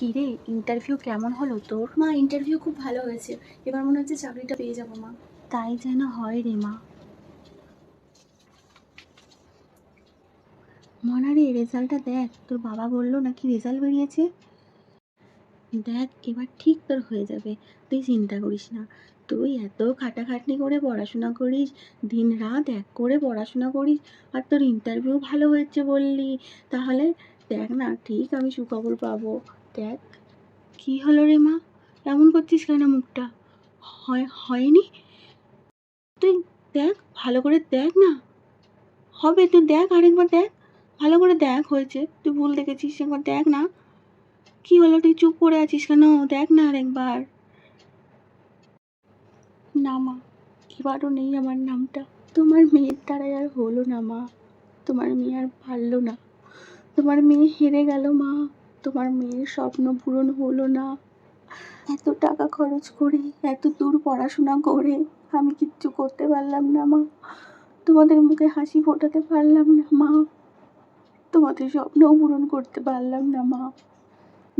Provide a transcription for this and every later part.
কী রে? ইন্টারভিউ কেমন হলো তোর? মা ইন্টারভিউ খুব ভালো হয়েছে। এবার মনে হচ্ছে চাকরিটা পেয়ে যাব মা। তাই যেন হয় রে মা। মনারে রেজাল্টটা দেখ। তোর বাবা বলল নাকি রেজাল্ট বেরিয়েছে? দেখ এবার ঠিক তোর হয়ে যাবে। তুই চিন্তা করিস না। তুই এত খাটাখাটনি করে পড়াশোনা করিস দিন রাত এক করে পড়াশোনা করিস আর তোর ইন্টারভিউ ভালো হয়েছে বললি। তাহলে দেখ না ঠিক আমি সুখবর পাবো। দেখ, কি হলো রে মা? এমন করছিস কেন মুখটা? হয়, হয়নি? তুই দেখ, ভালো করে দেখ না। হবে, তুই দেখ আরেকবার দেখ। ভালো করে দেখ হয়েছে। তুই ভুল দেখেছিস, একবার দেখ না। কি হলো, তুই চুপ করে আছিস কেন? দেখ না আরেকবার। না মা, এবারও নেই আমার নামটা। তোমার মেয়ের দ্বারাই আর হলো না মা। তোমার মেয়ে আর পারল না। তোমার মেয়ে হেরে গেল মা। তোমার মেয়ের স্বপ্ন পূরণ হলো না। এত টাকা খরচ করে, এত দূর পড়াশোনা করে, আমি কিচ্ছু করতে পারলাম না, মা। তোমাদের মুখে হাসি ফোটাতে পারলাম না, মা। তোমাদের স্বপ্নও পূরণ করতে পারলাম না, মা।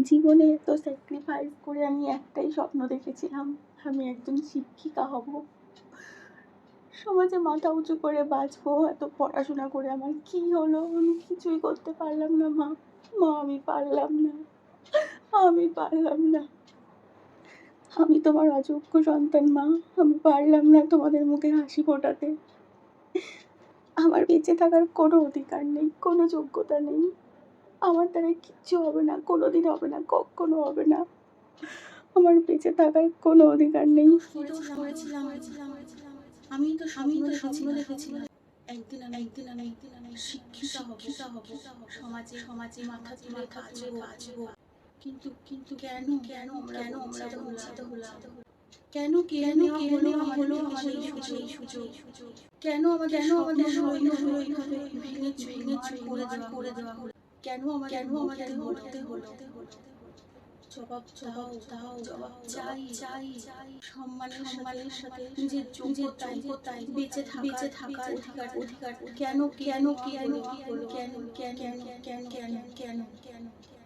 জীবনে এত স্যাক্রিফাইস করে আমি একটাই স্বপ্ন দেখেছিলাম, আমি একজন শিক্ষিকা হব। সমাজে মাথা উঁচু করে বাঁচবো, এত পড়াশোনা করে আমার কি হলো? আমি কিছুই করতে পারলাম না, মা। মা, আমি পারলাম না। আমি পারলাম না। আমি তোমার অযোগ্য সন্তান, মা। আমি পারলাম না তোমাদের মুখে হাসি ফোটাতে। আমার বেঁচে থাকার কোনো অধিকার নেই, কোনো যোগ্যতা নেই। আমার দ্বারা কিচ্ছু হবে না কোনো দিন হবে না, কখনো হবে না। আমার বেঁচে থাকার কোনো অধিকার নেই। আমি তো আমি তো স্বপ্ন দেখেছিলাম। একদিন আমি একদিন আমি একদিন আমি শিক্ষিতা হব। সমাজে সমাজে মাথা তুলে কাজে বাঁচবো কিন্তু কিন্তু কেন? কেন কেন আমরা বঞ্চিত হলাম? কেন কেন কেন হলো আমাদের এই সুযোগ? কেন আমাদের কেন আমাদের সৈন্য হলো এইভাবে ভেঙে ভেঙে করে দেওয়া করে দেওয়া হলো। কেন আমাদের কেন আমাদের হতে হলো? জবাব জবাব দাও জবাব চাই চাই সম্মান সম্মানের সাথে নিজের যোগ্যতাই তাই বেঁচে বেঁচে থাকার অধিকার অধিকার কেন কেন কেন কেন কেন কেন কেন কেন কেন কেন